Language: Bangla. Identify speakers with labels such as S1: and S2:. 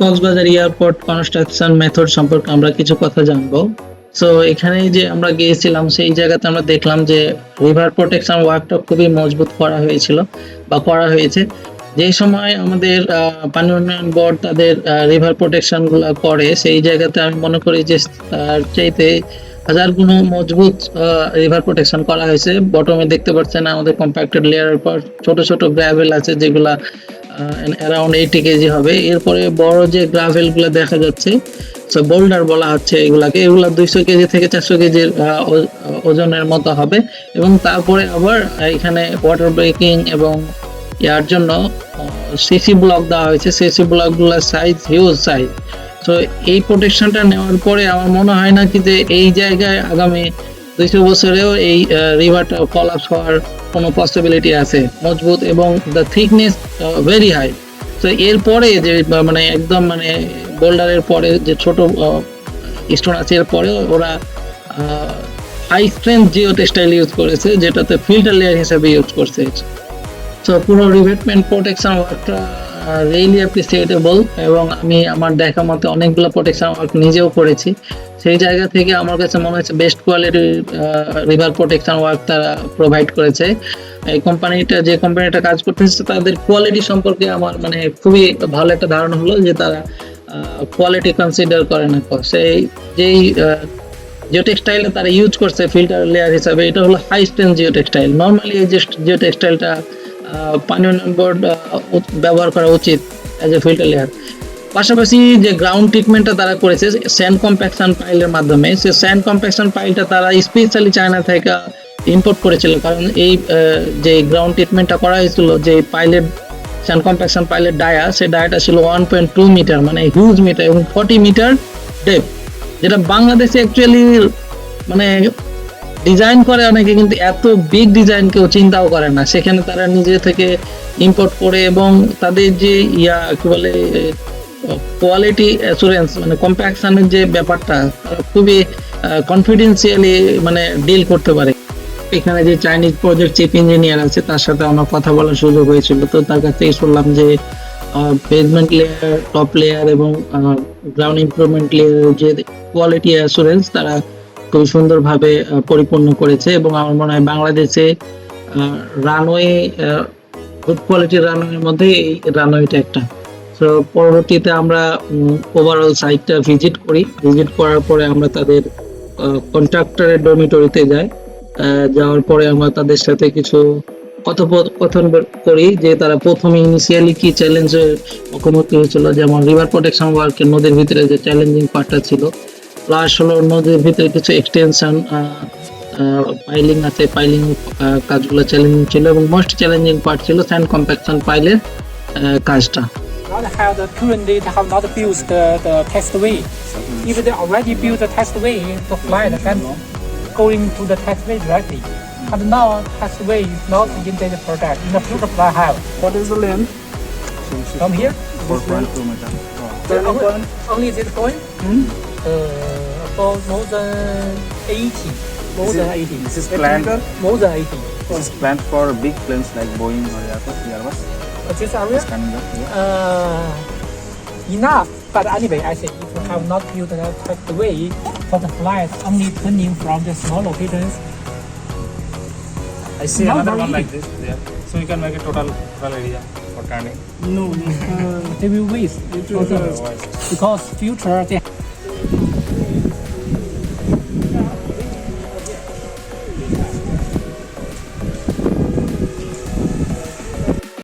S1: কক্সবাজার এয়ারপোর্ট কনস্ট্রাকশন মেথড সম্পর্কে আমরা কিছু কথা জানব। সো এখানে যে আমরা গিয়েছিলাম, সেই জায়গাতে আমরা দেখলাম যে রিভার প্রোটেকশন ওয়ার্কটা খুবই মজবুত করা হয়েছিল বা করা হয়েছে। যে সময় আমাদের পানি উন্নয়ন বোর্ড তাদের রিভার প্রোটেকশনগুলো করে, সেই জায়গাতে আমি মনে করি যে, তার চাইতে হাজার গুণ মজবুত রিভার প্রোটেকশন করা হয়েছে। বটমে দেখতে পাচ্ছেন আমাদের কম্প্যাক্টেড লেয়ারের পর ছোট ছোট গ্র্যাভেল আছে যেগুলা অ্যারাউন্ড এইটি কেজি হবে। এরপরে বড় যে গ্রাভেলগুলো দেখা যাচ্ছে বোল্ডার বলা হচ্ছে এগুলাকে, এগুলা দুইশো কেজি থেকে চারশো কেজির ওজনের মতো হবে। এবং তারপরে আবার এখানে ওয়াটার ব্রেকিং এবং ইয়ার জন্য সিসি ব্লক দেওয়া হয়েছে। সিসি ব্লকগুলোর সাইজ হিউজ সাইজ তো এই প্রোটেকশনটা নেওয়ার পরে আমার মনে হয় না কি যে এই জায়গায় আগামী দুইশো বছরেও এই রিভারটা কলাপস হওয়ার কোনো পসিবিলিটি আছে। মজবুত এবং দ্য থিকনেস ভেরি হাই তো এরপরে যে মানে একদম মানে বোল্ডারের পরে যে ছোট স্টোন আছে এরপরে ওরা high strength geo textile use করেছে, যেটাতে ফিল্টার লেয়ার হিসেবে ইউজ করছে। সো পুরো রিভেটমেন্ট প্রোটেকশন ওয়ার্কটা রিয়েলি অ্যাপ্রিসিয়েটেবল এবং আমি আমার দেখা মতে অনেকগুলো প্রোটেকশন ওয়ার্ক নিজেও করেছি। সেই জায়গা থেকে আমার কাছে মনে হচ্ছে বেস্ট কোয়ালিটির রিভার প্রোটেকশন ওয়ার্ক তারা প্রোভাইড করেছে। এই কোম্পানিটা যে কোম্পানিটা কাজ করতেছে, তাদের কোয়ালিটি সম্পর্কে আমার মানে খুবই ভালো একটা ধারণা হলো যে তারা কোয়ালিটি কনসিডার করে না। সেই, যেই জিও টেক্সটাইলটা তারা ইউজ করছে ফিল্টার লেয়ার হিসাবে, এটা হলো high strength geo textile normally এই যে জিও টেক্সটাইলটা পানি উন্নয়ন বোর্ড ব্যবহার করা উচিত অ্যাজ এ ফিল্টার লেয়ার পাশাপাশি যে গ্রাউন্ড ট্রিটমেন্টটা তারা করেছে স্যান্ড কম্প্যাকশন পাইলের মাধ্যমে, সে স্যান্ড কম্প্যাকশন পাইলটা তারা স্পেশালি চায়না থেকে ইম্পোর্ট করেছিল। কারণ এই যে গ্রাউন্ড ট্রিটমেন্টটা করা হয়েছিল, যে পাইলেট স্যান্ড কম্প্যাকশন পাইলের ডায়া, সে ডায়াটা ছিল ওয়ান পয়েন্ট টু মিটার মানে হিউজ মিটার এবং ফর্টি মিটার ডেপ যেটা বাংলাদেশে অ্যাকচুয়ালি মানে ডিজাইন করে অনেকে কিন্তু এত বিগ ডিজাইন কেউ চিন্তাও করে না। সেখানে তারা নিজে থেকে ইম্পোর্ট করে এবং তাদের যে ইয়া, কি বলে কোয়ালিটি অ্যাসুরেন্স মানে কম্প্যাকশনের যে ব্যাপারটা, তারা খুবই কনফিডেন্সিয়ালি মানে ডিল করতে পারে। এখানে যে চাইনিজ প্রজেক্ট চিফ ইঞ্জিনিয়ার আছে, তার সাথে আমার কথা বলার সুযোগ হয়েছিল। তো তার কাছ থেকে শুনলাম যে বেসমেন্ট লেয়ার টপ লেয়ার এবং গ্রাউন্ড ইমপ্রুভমেন্ট লেয়ারের যে কোয়ালিটি অ্যাসুরেন্স তারা খুব সুন্দরভাবে পরিপূর্ণ করেছে এবং আমার মনে হয় বাংলাদেশে রানওয়ে গুড কোয়ালিটির রানওয়ের মধ্যে এই রানওয়েটা একটা। তো পরবর্তীতে আমরা ওভারঅল সাইটটা ভিজিট করি। ভিজিট করার পরে আমরা তাদের কন্ট্রাক্টরের ডরমিটরিতে যাই। যাওয়ার পরে আমরা তাদের সাথে কিছু কথোপকথন করি যে তারা প্রথমে ইনিশিয়ালি কি চ্যালেঞ্জের মুখোমুখি হয়েছিল, যেমন রিভার প্রোটেকশন ওয়ার্কের নদীর ভিতরে যে চ্যালেঞ্জিং পার্টটা ছিল। প্লাস হলো নদীর ভিতরে কিছু এক্সটেনশন পাইলিং আছে পাইলিং কাজগুলো চ্যালেঞ্জিং ছিল এবং মোস্ট চ্যালেঞ্জিং পার্ট ছিল স্যান্ড কম্প্যাকশন পাইলের কাজটা
S2: not have the currently they have not built the, the testway. If they already built the testway, the flight can going to the testway directly. But now testway is not in the project. In the future flight have
S3: What is the length?
S2: from here.
S3: 4.2 meter.
S2: Turning point. Only this point.
S3: Hmm?
S2: Uh, for more than 80. More
S3: This
S2: than
S3: is-
S2: 80.
S3: This is planned.
S2: More than 80.
S3: This is planned for big planes like Boeing or Airbus. Airbus.
S2: But this area.
S3: This kind of yeah.
S2: uh, enough. But anyway, I say if you have not built the correct way for the flights only turning from the small locations,
S3: I see
S2: Not
S3: another one like this there. So you can make a total total area for turning.
S2: no, uh, they will waste because future they